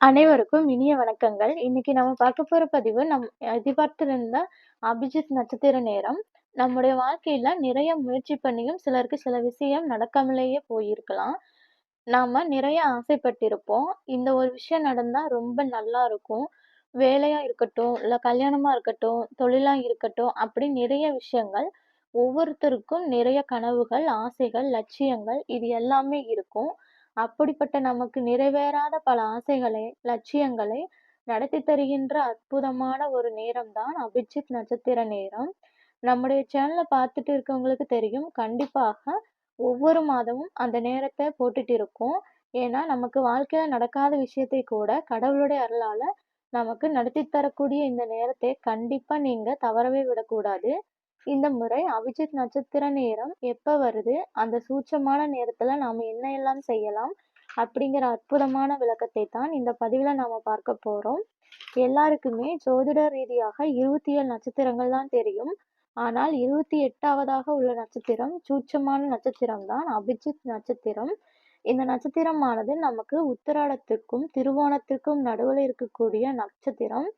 அனைவருக்கும் இனிய வணக்கங்கள். இன்னைக்கு நம்ம பார்க்க போற பதிவு நம் எதிர்பார்த்திருந்த அபிஜித் நட்சத்திர நேரம். நம்முடைய வாழ்க்கையில நிறைய முயற்சி பண்ணியும் சிலருக்கு சில விஷயம் நடக்காமலேயே போயிருக்கலாம். நாம நிறைய ஆசைப்பட்டிருப்போம். இந்த ஒரு விஷயம் நடந்தா ரொம்ப நல்லா இருக்கும். வேலையா இருக்கட்டும், இல்ல கல்யாணமா இருக்கட்டும், தொழிலா இருக்கட்டும், அப்படி நிறைய விஷயங்கள் ஒவ்வொருத்தருக்கும் நிறைய கனவுகள், ஆசைகள், லட்சியங்கள் இது எல்லாமே இருக்கும். அப்படிப்பட்ட நமக்கு நிறைவேறாத பல ஆசைகளை, லட்சியங்களை நடத்தி தருகின்ற அற்புதமான ஒரு நேரம் தான் அபிஜித் நட்சத்திர நேரம். நம்முடைய சேனலை பார்த்துட்டு இருக்கவங்களுக்கு தெரியும். கண்டிப்பாக ஒவ்வொரு மாதமும் அந்த நேரத்தை போட்டுட்டு இருக்கோம். ஏன்னா, நமக்கு வாழ்க்கையில நடக்காத விஷயத்தை கூட கடவுளுடைய அருளால நமக்கு நடத்தி தரக்கூடிய இந்த நேரத்தை கண்டிப்பா நீங்க தவறவே விடக்கூடாது. இந்த முறை அபிஜித் நட்சத்திர நேரம் எப்ப வருது? அந்த சூட்சமான நேரத்துல நாம என்ன எல்லாம் செய்யலாம்? அப்படிங்கிற அற்புதமான விளக்கத்தை தான் இந்த பதிவுல நாம பார்க்க போறோம். எல்லாருக்குமே ஜோதிட ரீதியாக 27 நட்சத்திரங்கள் தான் தெரியும். ஆனால் 28வதாக உள்ள நட்சத்திரம் சூட்சமான நட்சத்திரம் தான் அபிஜித் நட்சத்திரம். இந்த நட்சத்திரமானது நமக்கு உத்தராடத்திற்கும் திருவோணத்திற்கும் நடுவுல இருக்கக்கூடிய நட்சத்திரம்.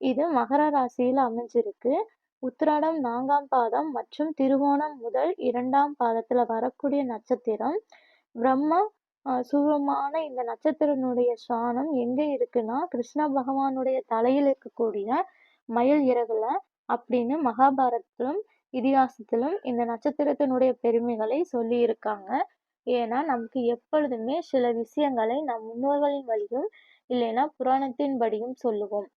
இது மகர ராசியில் அமைஞ்சிருக்கு. உத்திராடம் நான்காம் பாதம் மற்றும் திருவோணம் முதல் இரண்டாம் பாதத்துல வரக்கூடிய நட்சத்திரம். பிரம்ம சூரமான இந்த நட்சத்திரனுடைய ஸ்தானம் எங்க இருக்குன்னா, கிருஷ்ண பகவானுடைய தலையில் இருக்கக்கூடிய மயில் இறகுல அப்படின்னு மகாபாரதத்திலும், இதிகாசத்திலும் இந்த நட்சத்திரத்தினுடைய பெருமைகளை சொல்லியிருக்காங்க. ஏன்னா, நமக்கு எப்பொழுதுமே சில விஷயங்களை நம் முன்னோர்களின் வழியும், இல்லைன்னா புராணத்தின் படியும் சொல்லுவோம்.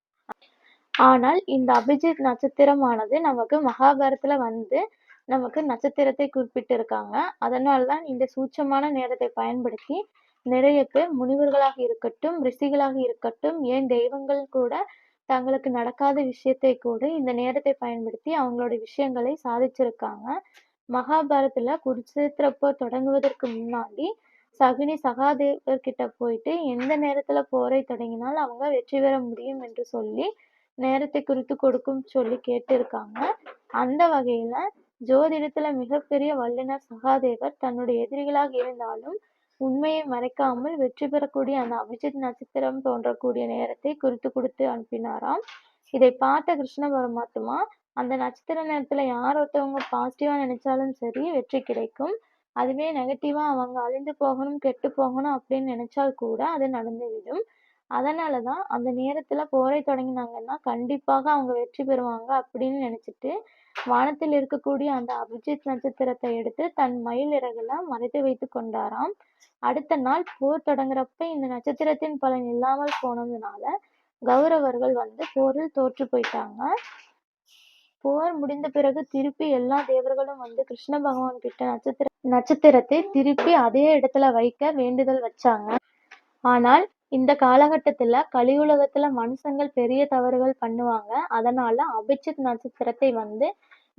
ஆனால் இந்த அபிஜித் நட்சத்திரமானது நமக்கு மகாபாரத்தில் வந்து நமக்கு நட்சத்திரத்தை குறிப்பிட்டிருக்காங்க. அதனால தான் இந்த சூட்சமான நேரத்தை பயன்படுத்தி நிறைய பேர் முனிவர்களாக இருக்கட்டும், ரிஷிகளாக இருக்கட்டும், ஏன் தெய்வங்கள் கூட தங்களுக்கு நடக்காத விஷயத்தை கூட இந்த நேரத்தை பயன்படுத்தி அவங்களோட விஷயங்களை சாதிச்சிருக்காங்க. மகாபாரதத்தில் குருட்சேத்திர போர் தொடங்குவதற்கு முன்னாடி சகுனி சகாதேவர் கிட்ட போயிட்டு எந்த நேரத்தில் போரை தொடங்கினால் அவங்க வெற்றி பெற முடியும் என்று சொல்லி நேரத்தை குறித்து கொடுக்கும் சொல்லி கேட்டிருக்காங்க. அந்த வகையில ஜோதிடத்துல மிகப்பெரிய வல்லுனர் சகாதேவர் தன்னுடைய எதிரிகளாக இருந்தாலும் உண்மையை மறைக்காமல் வெற்றி பெறக்கூடிய அந்த அபிஜித் நட்சத்திரம் தோன்றக்கூடிய நேரத்தை குறித்து கொடுத்து அனுப்பினாராம். இதை பார்த்த கிருஷ்ண பரமாத்மா அந்த நட்சத்திர நேரத்துல யார் ஒருத்தவங்க பாசிட்டிவா நினைச்சாலும் சரி வெற்றி கிடைக்கும். அதுவே நெகட்டிவா அவங்க அழிந்து போகணும், கெட்டு போகணும் அப்படின்னு நினைச்சால் கூட அது நடந்துவிடும். அதனால தான் அந்த நேரத்துல போரை தொடங்கினாங்கன்னா கண்டிப்பாக அவங்க வெற்றி பெறுவாங்க அப்படின்னு நினைச்சிட்டு வானத்தில் இருக்கக்கூடிய அந்த அபிஜித் நட்சத்திரத்தை எடுத்து தன் மயில் இறகுல மறைத்து வைத்துக் கொண்டாராம். அடுத்த நாள் போர் தொடங்குறப்ப இந்த நட்சத்திரத்தின் பலன் இல்லாமல் போனதுனால கௌரவர்கள் வந்து போரில் தோற்று போயிட்டாங்க. போர் முடிந்த பிறகு திருப்பி எல்லா தேவர்களும் வந்து கிருஷ்ண பகவான் கிட்ட நட்சத்திர நட்சத்திரத்தை திருப்பி அதே இடத்துல வைக்க வேண்டுதல் வச்சாங்க. ஆனால் இந்த காலகட்டத்துல கலியுலகத்துல மனுஷங்கள் பெரிய தவறுகள் பண்ணுவாங்க. அதனால அபிஜித் நட்சத்திரத்தை வந்து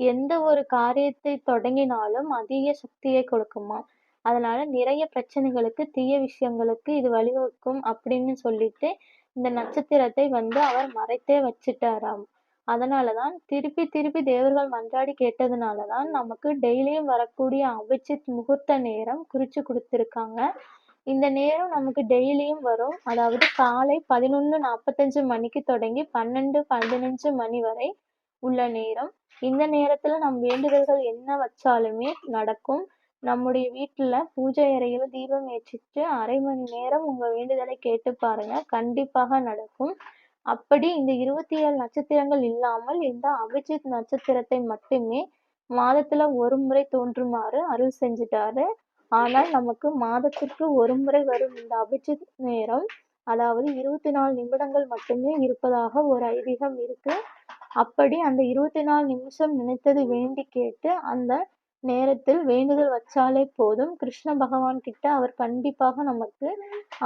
எந்த ஒரு காரியத்தை தொடங்கினாலும் அதிக சக்தியை கொடுக்குமாம். அதனால நிறைய பிரச்சனைகளுக்கு, தீய விஷயங்களுக்கு இது வழிவகுக்கும் அப்படின்னு சொல்லிட்டு இந்த நட்சத்திரத்தை வந்து அவர் மறைத்தே வச்சிட்டாராம். அதனால தான் திருப்பி திருப்பி தேவர்கள் மன்றாடி கேட்டதுனால தான் நமக்கு டெய்லியும் வரக்கூடிய அபிஜித் முகூர்த்த நேரம் குறிச்சு கொடுத்துருக்காங்க இந்த நேரம் நமக்கு டெய்லியும் வரும். அதாவது காலை 11:45 மணிக்கு தொடங்கி 12:15 மணி வரை உள்ள நேரம். இந்த நேரத்துல நம் வேண்டுதல்கள் என்ன வச்சாலுமே நடக்கும். நம்முடைய வீட்டுல பூஜை அறையில தீபம் ஏற்றிட்டு அரை மணி நேரம் உங்க வேண்டுதலை கேட்டு பாருங்க. கண்டிப்பாக நடக்கும். அப்படி இந்த 27 நட்சத்திரங்கள் இல்லாமல் இந்த அபிஜித் நட்சத்திரத்தை மட்டுமே மாதத்துல ஒரு முறை தோன்றுமாறு அருள் செஞ்சுட்டாரு. ஆனால் நமக்கு மாதத்திற்கு ஒரு முறை வரும் இந்த அபிஜித் நேரம் அதாவது 24 நிமிடங்கள் மட்டுமே இருப்பதாக ஒரு ஐதீகம் இருக்கு. அப்படி அந்த 24 நிமிஷம் நினைத்தது வேண்டி கேட்டு அந்த நேரத்தில் வேண்டுதல் வச்சாலே போதும். கிருஷ்ண பகவான் கிட்ட அவர் கண்டிப்பாக நமக்கு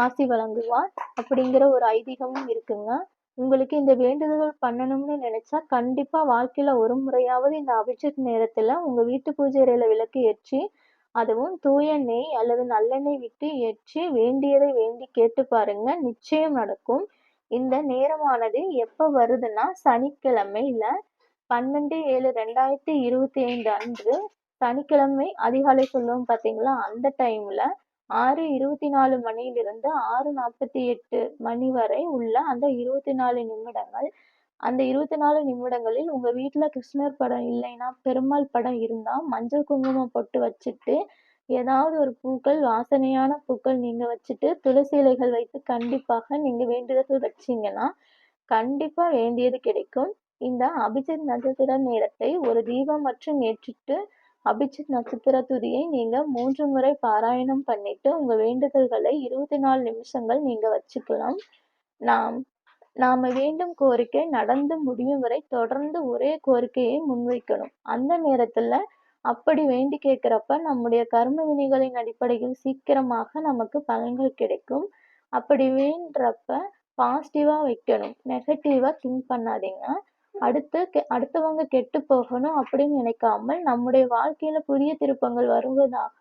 ஆசி வழங்குவார். அப்படிங்கிற ஒரு ஐதீகமும் இருக்குங்க. உங்களுக்கு இந்த வேண்டுதல்கள் பண்ணணும்னு நினைச்சா கண்டிப்பா வாழ்க்கையில ஒரு முறையாவது இந்த அபிஜித் நேரத்துல உங்க வீட்டு பூஜை அறையில விளக்கு ஏற்றி, அதுவும் தூய நெய் அல்லது நல்லெண்ணெய் விட்டு ஏற்றி வேண்டியதை வேண்டி கேட்டு பாருங்க. நிச்சயம் நடக்கும். இந்த நேரமானது எப்ப வருதுன்னா சனிக்கிழமையில 12/7/2025 அன்று சனிக்கிழமை அதிகாலை சொல்லுவோம் பார்த்தீங்களா அந்த டைம்ல ஆறு இருபத்தி நாலு மணியிலிருந்து ஆறு நாற்பத்தி எட்டு மணி வரை உள்ள அந்த இருபத்தி நாலு நிமிடங்கள் அந்த இருபத்தி நாலு நிமிடங்களில் உங்கள் வீட்டில் கிருஷ்ணர் படம் இல்லைன்னா பெருமாள் படம் இருந்தால் மஞ்சள் குங்குமம் பொட்டு வச்சுட்டு ஏதாவது ஒரு பூக்கள் வாசனையான பூக்கள் நீங்கள் வச்சுட்டு துளசி இலைகள் வைத்து கண்டிப்பாக நீங்கள் வேண்டுதல்கள் வச்சிங்கன்னா கண்டிப்பாக வேண்டியது கிடைக்கும். இந்த அபிஜித் நட்சத்திர நேரத்தை ஒரு தீபம் மற்றும் ஏற்றிட்டு அபிஜித் நட்சத்திர துதியை நீங்கள் மூன்று முறை பாராயணம் பண்ணிட்டு உங்கள் வேண்டுதல்களை இருபத்தி நாலு நிமிஷங்கள் நீங்கள் வச்சுக்கலாம். நாம் நாம் வேண்டும் கோரிக்கை நடந்து முடியும் வரை தொடர்ந்து ஒரே கோரிக்கையை முன்வைக்கணும். அந்த நேரத்தில் அப்படி வேண்டி கேட்குறப்ப நம்முடைய கர்ம வினைகளின் அடிப்படையில் சீக்கிரமாக நமக்கு பலன்கள் கிடைக்கும். அப்படி வேண்டுறப்ப பாசிட்டிவாக வைக்கணும். நெகட்டிவாக திங்க் பண்ணாதீங்க. அடுத்து கெ அடுத்தவங்க கெட்டு போகணும் அப்படின்னு நினைக்காமல் நம்முடைய வாழ்க்கையில் புதிய திருப்பங்கள் வருவதாக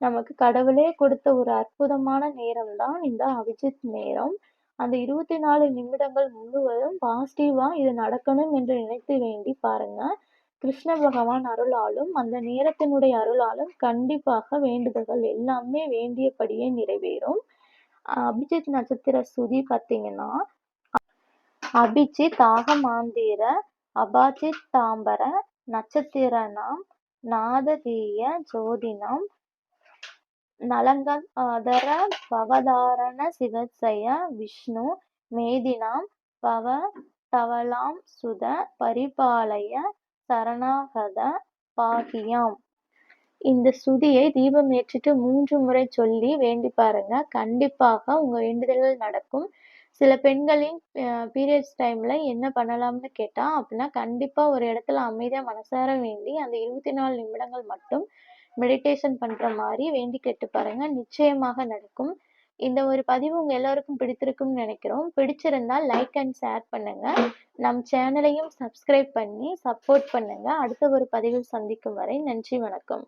நமக்கு கடவுளே கொடுத்த ஒரு அற்புதமான நேரம் தான் இந்த அபிஜித் நேரம். அந்த இருபத்தி நாலு நிமிடங்கள் முழுவதும் பாசிட்டிவாக இது நடக்கணும் என்று நினைத்து வேண்டி பாருங்கள் கிருஷ்ண பகவான் அருளாலும் அந்த நேரத்தினுடைய அருளாலும் கண்டிப்பாக வேண்டுதல்கள் எல்லாமே வேண்டியபடியே நிறைவேறும். அபிஜித் நட்சத்திர சுதி பார்த்தீங்கன்னா அபிஜித் ஆகமாந்திர அபாஜித் தாம்பர நட்சத்திரனாம் நாததீய ஜோதினம் நலங்கதர பவதாரண சிவசய விஷ்ணு மேதினாம் பவ தவலாம் சுத பரிபாலய சரணாகத பாகியாம் இந்த சுதியை தீபம் ஏற்றிட்டு மூன்று முறை சொல்லி வேண்டி பாருங்க. கண்டிப்பாக உங்க வேண்டுதல்கள் நடக்கும். சில பெண்களின் பீரியட்ஸ் டைம்ல என்ன பண்ணலாம்னு கேட்டா அப்படின்னா கண்டிப்பா ஒரு இடத்துல அமைதியா மனசார வேண்டி அந்த இருபத்தி நாலு நிமிடங்கள் மட்டும் மெடிடேஷன் பண்ற மாதிரி வேண்டி கேட்டு பாருங்க. நிச்சயமாக நடக்கும். இந்த ஒரு பதிவு உங்கள் எல்லோருக்கும் பிடித்திருக்கும்னு நினைக்கிறோம். பிடிச்சிருந்தால் லைக் அண்ட் ஷேர் பண்ணுங்கள் நம் சேனலையும் சப்ஸ்கிரைப் பண்ணி சப்போர்ட் பண்ணுங்கள் அடுத்த ஒரு பதிவில் சந்திக்கும் வரை நன்றி வணக்கம்.